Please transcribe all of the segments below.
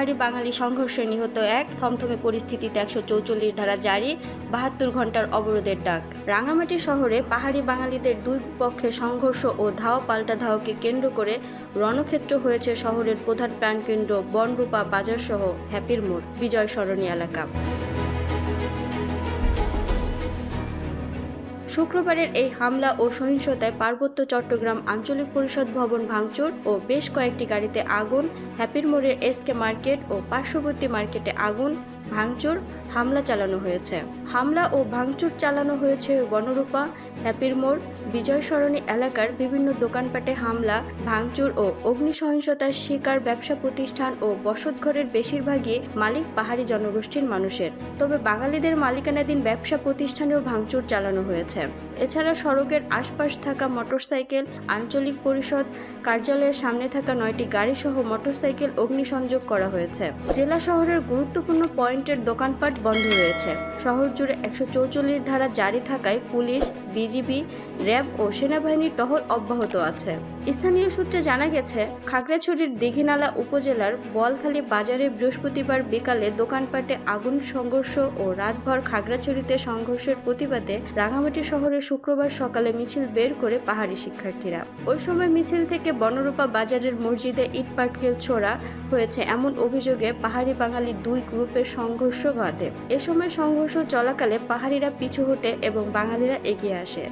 পাহাড়ি বাঙালি সংঘর্ষে নিহত এক, থমথমে পরিস্থিতিতে একশো চৌচল্লিশ ধারা জারি, বাহাত্তর ঘণ্টার অবরোধের ডাক। রাঙামাটি শহরে পাহাড়ি বাঙালিদের দুই পক্ষের সংঘর্ষ ও ধাওয়া পাল্টা ধাওয়াকে কেন্দ্র করে রণক্ষেত্র হয়েছে শহরের প্রধান প্রাণকেন্দ্র বনরূপা বাজারসহ হ্যাপির মোড়, বিজয় সরণী এলাকা। শুক্রবারের এই হামলা ও সহিংসতায় পার্বত্য চট্টগ্রাম আঞ্চলিক পরিষদ ভবন ভাঙচুর ও বেশ কয়েকটি গাড়িতে আগুন, হ্যাপির মোড়ের এসকে মার্কেট ও পার্শ্ববর্তী মার্কেটে আগুন, ভাঙচুর, হামলা চালানো হয়েছে। হামলা ও ভাঙচুর চালানো হয়েছে বনরূপা, হ্যাপির মোড় বিজয় সরণী এলাকার বিভিন্ন দোকানপাটে হামলা, ভাঙচুর ও অগ্নিসহিংসতার শিকার ব্যবসা প্রতিষ্ঠান ও বসতঘরের বেশিরভাগই মালিক পাহাড়ি জনগোষ্ঠীর মানুষের। তবে বাঙালিদের মালিকানাধীন ব্যবসা প্রতিষ্ঠানেও ভাঙচুর চালানো হয়েছে। এছাড়া সড়কের আশপাশ থাকা মোটরসাইকেল, আঞ্চলিক পরিষদ কার্যালয়ের সামনে থাকা নয়টি গাড়িসহ মোটরসাইকেল অগ্নিসংযোগ করা হয়েছে। জেলা শহরের গুরুত্বপূর্ণ পয়েন্টের দোকানপাট বন্ধ রয়েছে। শহর জুড়ে একশো চৌচল্লিশ ধারা জারি থাকায় পুলিশ বিজিবি র্যাব ও সেনাবাহিনীর টহল অব্যাহত আছে। স্থানীয় সূত্রে জানা গেছে, খাগড়াছড়ির দীঘিনালা উপজেলার বলখালী বাজারে বৃহস্পতিবার বিকালে দোকানপাটে আগুন সংঘর্ষ ও রাতভর খাগড়াছড়িতে সংঘর্ষের প্রতিবাদে রাঙামাটি শহরে শুক্রবার সকালে মিছিল বের করে পাহাড়ি শিক্ষার্থীরা। ওই সময় মিছিল থেকে বনরূপা বাজারের মসজিদে ইট পাটকেল ছোড়া হয়েছে এমন অভিযোগে পাহাড়ি বাঙালি দুই গ্রুপের সংঘর্ষ ঘটে। এ সময় সংঘর্ষ চলাকালে পাহাড়িরা পিছু হটে এবং বাঙালিরা এগিয়ে আসে।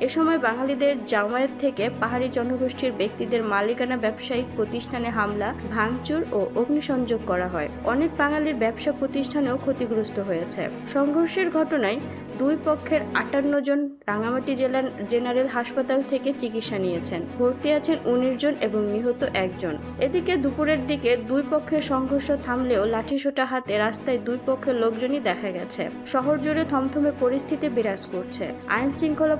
এ সময় বাঙালিদের জামায়াত থেকে পাহাড়ি জনগোষ্ঠীর ব্যক্তিদের মালিকানা ব্যবসায়িক প্রতিষ্ঠানে হামলা, ভাঙচুর ও অগ্নিসংযোগ করা হয়। অনেক বাঙালির ব্যবসা প্রতিষ্ঠানেও ক্ষতিগ্রস্ত হয়েছে। সংঘর্ষের ঘটনায় দুই পক্ষের আটান্ন জন রাঙামাটি জেলার জেনারেল হাসপাতাল থেকে চিকিৎসা নিয়েছেন। ভর্তি আছেন উনিশ জন এবং নিহত একজন এদিকে দুপুরের দিকে দুই পক্ষের সংঘর্ষ থামলেও লাঠিসোঁটা হাতে রাস্তায় দুই পক্ষের লোকজনই দেখা গেছে। শহর জুড়ে থমথমে পরিস্থিতি বিরাজ করছে। আইন শৃঙ্খলা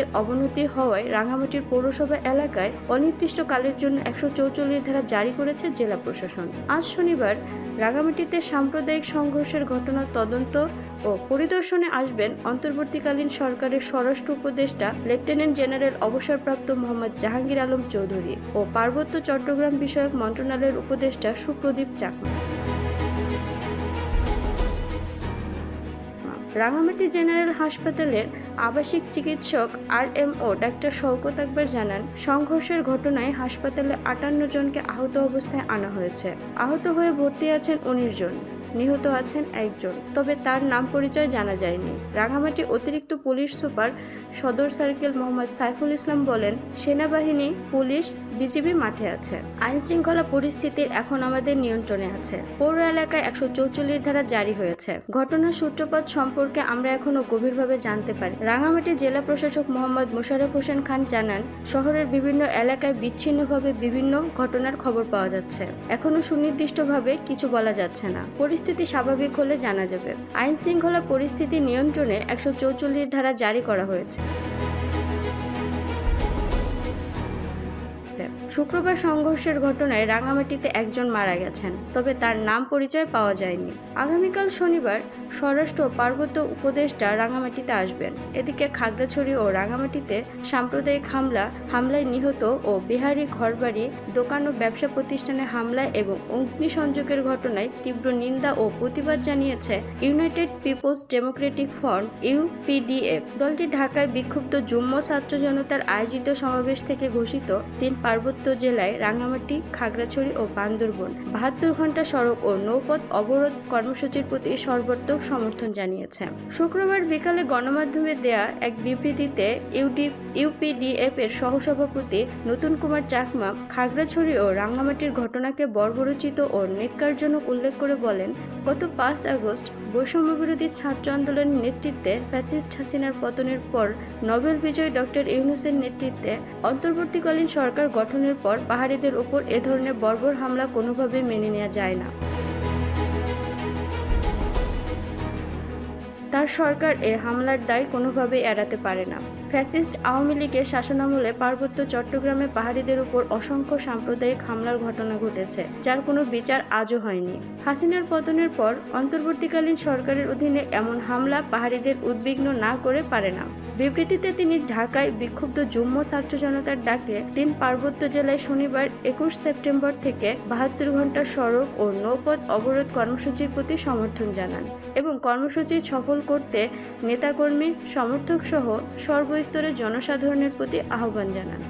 পরিস্থিতির অবনতি হওয়ায় রাঙামাটির পৌরসভা এলাকায় অনির্দিষ্টকালের জন্য একশো চৌচল্লিশ ধারা জারি করেছে জেলা প্রশাসন। আজ শনিবার রাঙামাটিতে সাম্প্রদায়িক সংঘর্ষের ঘটনার তদন্ত ও পরিদর্শনে আসবেন অন্তর্বর্তীকালীন সরকারের স্বরাষ্ট্র উপদেষ্টা, লেফটেন্যান্ট জেনারেল অবসরপ্রাপ্ত মোহাম্মদ জাহাঙ্গীর আলম চৌধুরী ও পার্বত্য চট্টগ্রাম বিষয়ক মন্ত্রণালয়ের উপদেষ্টা সুপ্রদীপ চাকমা। রাঙামাটি জেনারেল হাসপাতালের আবাসিক চিকিৎসক R M O doctor Shawkat Akbar জানান, সংঘর্ষের ঘটনায় হাসপাতালে আটান্ন জনকে আহত অবস্থায় আনা হয়েছে। আহত হয়ে ভর্তি আছেন উনিশ জন, নিহত আছেন একজন তবে তার নাম পরিচয় জানা যায়নি। রাঙামাটি অতিরিক্ত পুলিশ সুপার সদর সার্কেল মোহাম্মদ সাইফুল ইসলাম বলেন, সেনাবাহিনী, পুলিশ, বিজিবি মাঠে আছে। আইন শৃঙ্খলা পরিস্থিতির এখন আমাদের নিয়ন্ত্রণে আছে। পৌর এলাকায় একশো চৌচল্লিশ ধারা জারি হয়েছে। ঘটনার সূত্রপাত সম্পর্কে আমরা এখনও গভীরভাবে জানতে পারি রাঙামাটি জেলা প্রশাসক মোহাম্মদ মোশারফ হোসেন খান জানান, শহরের বিভিন্ন এলাকায় বিচ্ছিন্নভাবে বিভিন্ন ঘটনার খবর পাওয়া যাচ্ছে। এখনও সুনির্দিষ্টভাবে কিছু বলা যাচ্ছে না। পরিস্থিতি স্বাভাবিক হলে জানা যাবে। আইন শৃঙ্খলা পরিস্থিতি নিয়ন্ত্রণে একশো চৌচল্লিশ ধারা জারি করা হয়েছে। শুক্রবার সংঘর্ষের ঘটনায় রাঙামাটিতে একজন মারা গেছেন, তবে তার নাম পরিচয় পাওয়া যায়নি। আগামীকাল শনিবার স্বরাষ্ট্র পার্বত্য উপদেষ্টা রাঙামাটিতে আসবেন। এদিকে খাগড়াছড়ি ও রাঙামাটিতে সাম্প্রদায়িক হামলা, হামলায় নিহত ও বিহারি ঘরবাড়ি, দোকান ও ব্যবসা প্রতিষ্ঠানে হামলায় এবং অগ্নিসংযোগের ঘটনায় তীব্র নিন্দা ও প্রতিবাদ জানিয়েছে United People's Democratic Front UPDF দলটি ঢাকায় বিক্ষুব্ধ যুম্ম ছাত্র জনতার আয়োজিত সমাবেশ থেকে ঘোষিত তিন পার্বত্য জেলায় রাঙামাটি, খাগড়াছড়ি ও বান্দরবন বাহাত্তর ঘণ্টা সড়ক ও নৌপথ অবরোধ কর্মসূচির প্রতি সর্বাত্মক সমর্থন জানিয়েছে। শুক্রবার বিকালে গণমাধ্যমে দেয়া এক বিবৃতিতে ইউডি, ইউপিডিএফ এর সহসভাপতি নতুন কুমার চাকমা খাগড়াছড়ি ও রাঙামাটির ঘটনাকে বর্বরচিত ও নেককারজনক উল্লেখ করে বলেন, গত পাঁচ আগস্ট বৈষম্যবিরোধী ছাত্র আন্দোলনের নেতৃত্বে ফ্যাসিস্ট হাসিনার পতনের পর নোবেল বিজয়ী ডক্টর ইউনুসের নেতৃত্বে অন্তর্বর্তীকালীন সরকার গঠনের পর পাহাড়িদের ওপর এ ধরনের বর্বর হামলা কোনোভাবে মেনে নেওয়া যায় না। তার সরকার এ হামলার দায় কোনোভাবেই এড়াতে পারে না। ফ্যাসিস্ট আওয়ামী লীগের শাসনামলে পার্বত্য চট্টগ্রামে পাহাড়িদের উপর অসংখ্য সাম্প্রদায়িক হামলার ঘটনা ঘটেছে, যার কোনো বিচার আজও হয়নি। হাসিনার পতনের পর অন্তর্বর্তীকালীন সরকারের অধীনে এমন হামলা পাহাড়িদের উদ্বিগ্ন না করে পারে না। বিবৃতিতে তিনি ঢাকায় বিক্ষুব্ধ যুগ্ম ছাত্র জনতার ডাকে তিন পার্বত্য জেলায় শনিবার একুশ সেপ্টেম্বর থেকে বাহাত্তর ঘণ্টা সড়ক ও নৌপথ অবরোধ কর্মসূচির প্রতি সমর্থন জানান এবং কর্মসূচি সফল করতে নেতাকর্মী সমর্থক সহ সর্বস্তরের জনসাধারণের প্রতি আহ্বান জানান।